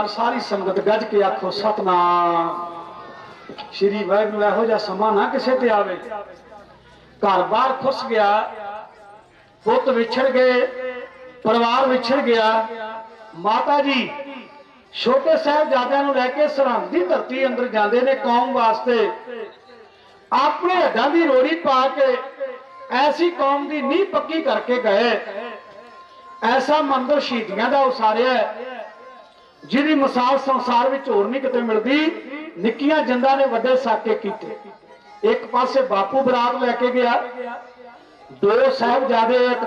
ਵਾਰ ਸਾਰੀ ਸੰਗਤ ਗੱਜ ਕੇ ਆਖੋ ਸਤਨਾਮ। ਸ਼੍ਰੀ ਵਾਹਿਗੁਰੂ ਇਹੋ ਜਿਹਾ ਸਮਾਂ ਨਾ ਕਿਸੇ ਤੇ ਆਵੇ। ਘਰ-ਬਾਰ ਖੁੱਸ ਗਿਆ ਪੁੱਤ ਵਿਛੜ ਗਏ ਪਰਿਵਾਰ ਵਿਛੜ ਗਿਆ। ਮਾਤਾ ਜੀ ਛੋਟੇ ਸਾਹਿਬਜ਼ਾਦਿਆਂ ਨੂੰ ਲੈ ਕੇ ਸਰਹੰਦ ਦੀ ਧਰਤੀ ਅੰਦਰ ਜਾਂਦੇ ਨੇ ਕੌਮ ਵਾਸਤੇ। ਆਪਣੇ ਹੱਡਾਂ ਦੀ ਰੋੜੀ ਪਾ ਕੇ ਐਸੀ ਕੌਮ ਦੀ ਨੀਂਹ ਪੱਕੀ ਕਰਕੇ ਗਏ। ਐਸਾ ਮੰਦਰ ਸ਼ਹੀਦੀਆਂ ਦਾ ਉਸਾਰਿਆ ਹੈ, ਜਿਹਦੀ ਮਿਸਾਲ ਸੰਸਾਰ ਵਿੱਚ ਹੋਰ ਨਹੀਂ ਕਿਤੇ ਮਿਲਦੀ, ਨਿੱਕੀਆਂ ਜਿੰਦਾਂ ਨੇ ਵੱਡੇ ਸਾਕੇ ਕੀਤੇ। ਇੱਕ ਪਾਸੇ ਬਾਪੂ ਬਰਾਤ ਲੈ ਕੇ ਗਿਆ, ਦੋ ਸਾਹਿਬਜ਼ਾਦੇ ਇੱਕ